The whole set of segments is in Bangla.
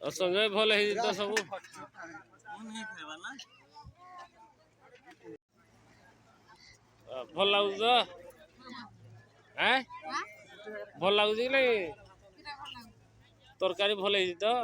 সঙ্গে ভুল হয়েছে সবু ভালো লাগুছ হ্যাঁ ভালো লাগুছে কি নাই তরকারি ভালো হয়েছে তো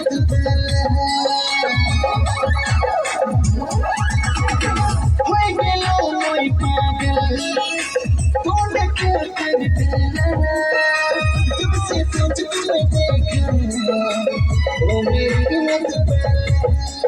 Oh, baby, what's the matter?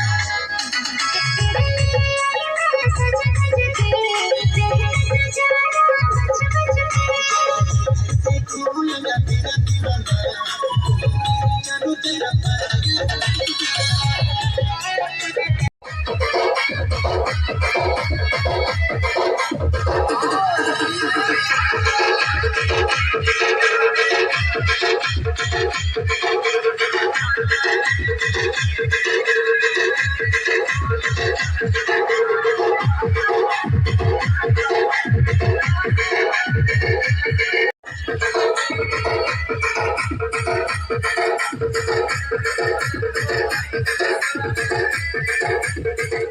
Thank you.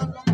no, no.